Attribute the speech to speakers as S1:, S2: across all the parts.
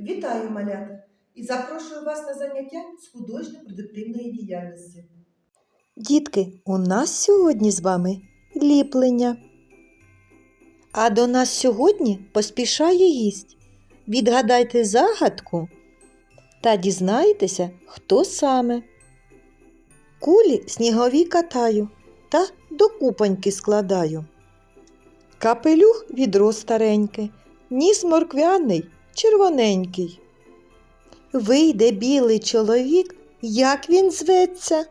S1: Вітаю, малята! І запрошую вас на заняття з художньо-продуктивної діяльності.
S2: Дітки, у нас сьогодні з вами ліплення. А до нас сьогодні поспішає гість. Відгадайте загадку та дізнайтеся, хто саме. Кулі снігові катаю та до купоньки складаю. Капелюх відро стареньке, ніс морквяний, червоненький. Вийде білий чоловік, як він зветься?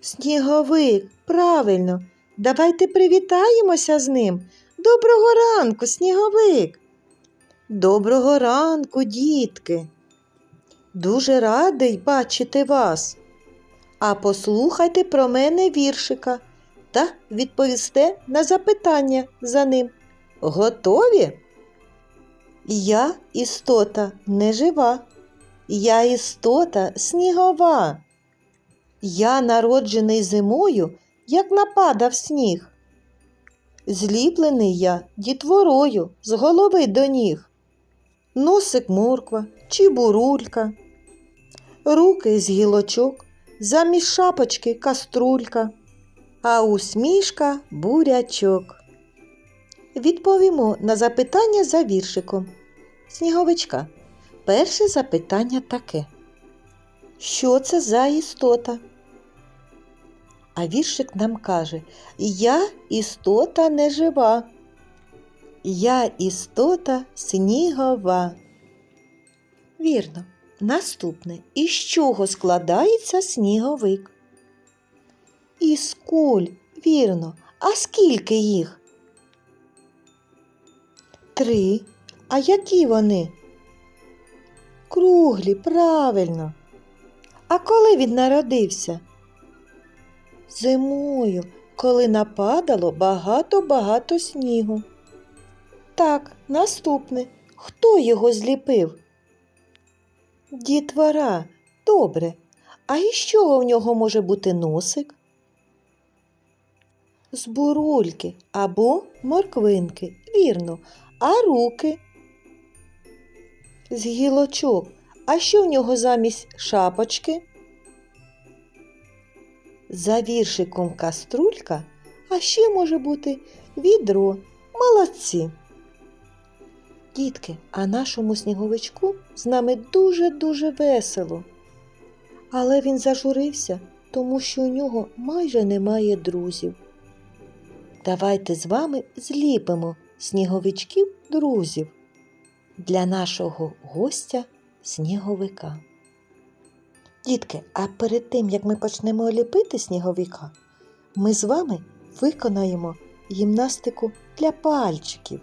S2: Сніговик, правильно. Давайте привітаємося з ним. Доброго ранку, сніговик. Доброго ранку, дітки. Дуже радий бачити вас. А послухайте про мене віршика та відповісте на запитання за ним. Готові? Я істота нежива. Я істота снігова. Я народжений зимою, як нападав сніг. Зліплений я дітворою з голови до ніг. Носик морква чи бурулька, руки з гілочок, замість шапочки каструлька, а усмішка бурячок. Відповімо на запитання за віршиком. Сніговичка. Перше запитання таке. Що це за істота? А віршик нам каже: Я істота нежива. Я істота снігова. Вірно. Наступне. Із чого складається сніговик? Із куль, вірно. А скільки їх? Три. А які вони? Круглі, правильно. А коли він народився? Зимою, коли нападало багато-багато снігу. Так, наступне. Хто його зліпив? Дітвора. Добре. А із чого в нього може бути носик? З бурульки або морквинки. Вірно. А руки? З гілочок. А що в нього замість шапочки? За віршиком каструлька, а ще може бути відро. Молодці. Дітки, а нашому сніговичку з нами дуже-дуже весело. Але він зажурився, тому що у нього майже немає друзів. Давайте з вами зліпимо сніговичків друзів для нашого гостя сніговика. Дітки, а перед тим, як ми почнемо ліпити сніговика, ми з вами виконаємо гімнастику для пальчиків.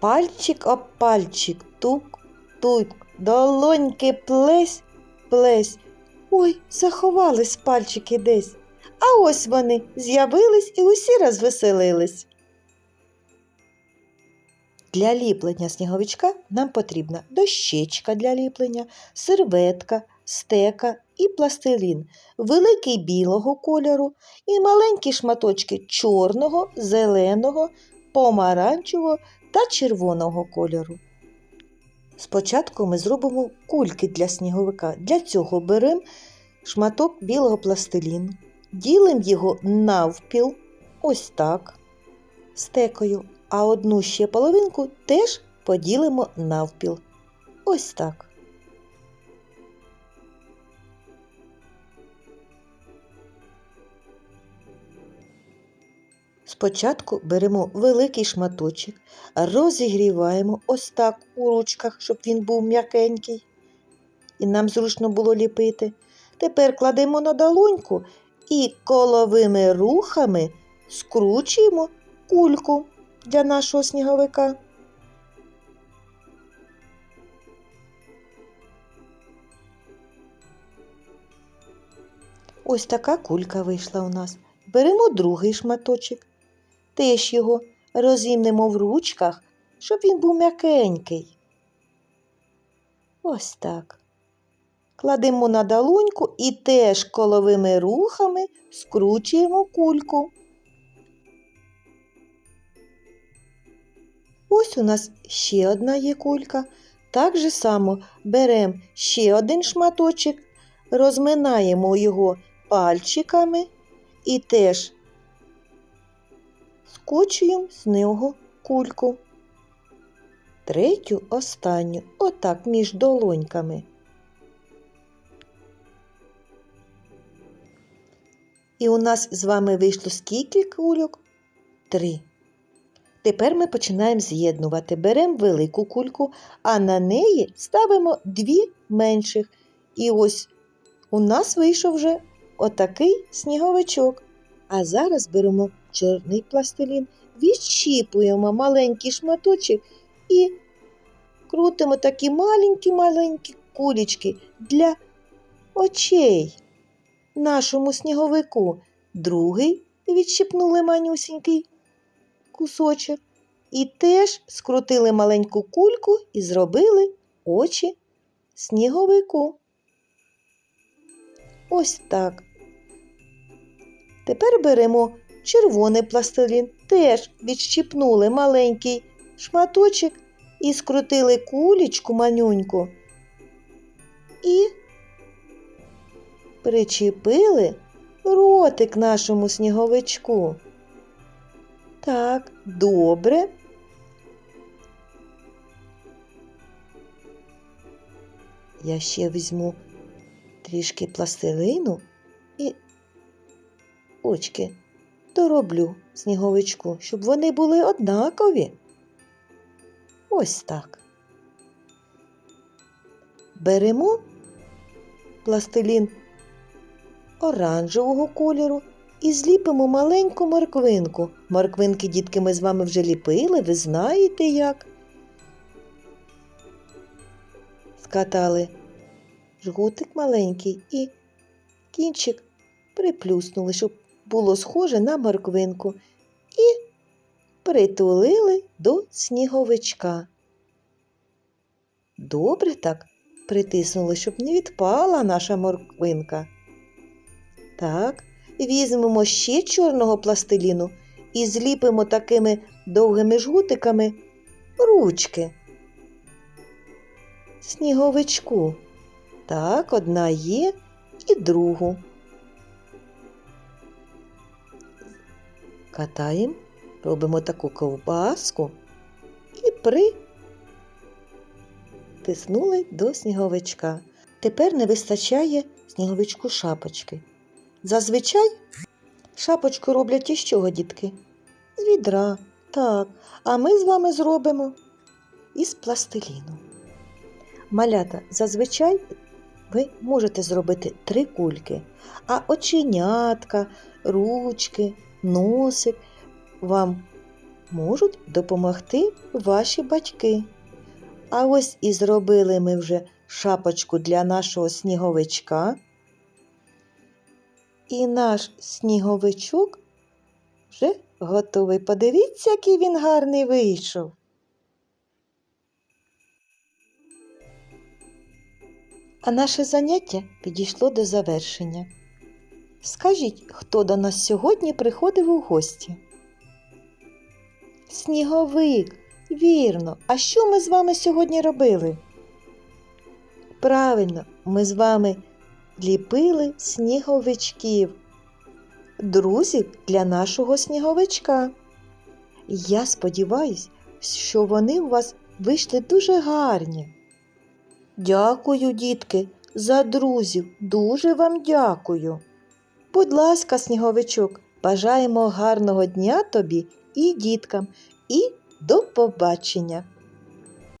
S2: Пальчик об пальчик, тук, тук, долоньки плесь, плесь. Ой, заховались пальчики десь. А ось вони з'явились і усі розвеселились. Для ліплення сніговичка нам потрібна дощечка для ліплення, серветка, стека і пластилін, великий білого кольору і маленькі шматочки чорного, зеленого, помаранчевого та червоного кольору. Спочатку ми зробимо кульки для сніговика. Для цього беремо шматок білого пластиліну, ділимо його навпіл, ось так, стекою, а одну ще половинку теж поділимо навпіл. Ось так. Спочатку беремо великий шматочок, розігріваємо ось так у ручках, щоб він був м'якенький, і нам зручно було ліпити. Тепер кладемо на долоньку і коловими рухами скручуємо кульку для нашого сніговика. Ось така кулька вийшла у нас. Беремо другий шматочок, теж його розімнемо в ручках, щоб він був м'якенький. Ось так. Кладемо на долоньку і теж коловими рухами скручуємо кульку. Ось у нас ще одна є кулька. Так же само беремо ще один шматочок, розминаємо його пальчиками і теж скочуємо з нього кульку. Третю останню, отак між долоньками. І у нас з вами вийшло скільки кульок? Три. Тепер ми починаємо з'єднувати. Беремо велику кульку, а на неї ставимо дві менших. І ось у нас вийшов вже отакий сніговичок. А зараз беремо чорний пластилін, відщіпуємо маленький шматочок і крутимо такі маленькі-маленькі кулечки для очей нашому сніговику. Другий відщипнули манюсінький кусочок. І теж скрутили маленьку кульку і зробили очі сніговику. Ось так. Тепер беремо червоний пластилін, теж відщипнули маленький шматочок і скрутили кулечку манюньку і причепили ротик нашому сніговичку. Так, добре. Я ще візьму трішки пластилину і очки дороблю сніговичку, щоб вони були однакові. Ось так. Беремо пластилін оранжевого кольору і зліпимо маленьку морквинку. Морквинки, дітки, ми з вами вже ліпили, ви знаєте як. Скатали жгутик маленький і кінчик приплюснули, щоб було схоже на морквинку, і притулили до сніговичка. Добре так притиснули, щоб не відпала наша морквинка. Так, візьмемо ще чорного пластиліну і зліпимо такими довгими жгутиками ручки. Сніговичку. Так, одна є і другу. Катаємо, робимо таку ковбаску і притиснули до сніговичка. Тепер не вистачає сніговичку шапочки. Зазвичай шапочку роблять із чого, дітки? З відра. Так. А ми з вами зробимо із пластиліну. Малята, зазвичай ви можете зробити три кульки, а оченятка, ручки, носик вам можуть допомогти ваші батьки. А ось і зробили ми вже шапочку для нашого сніговичка. І наш сніговичок вже готовий. Подивіться, який він гарний вийшов. А наше заняття підійшло до завершення. Скажіть, хто до нас сьогодні приходив у гості? Сніговик, вірно. А що ми з вами сьогодні робили? Правильно, ми з вами ліпили сніговичків, друзів для нашого сніговичка. Я сподіваюсь, що вони у вас вийшли дуже гарні. Дякую, дітки, за друзів. Дуже вам дякую. Будь ласка, сніговичок, бажаємо гарного дня тобі і діткам, і до побачення!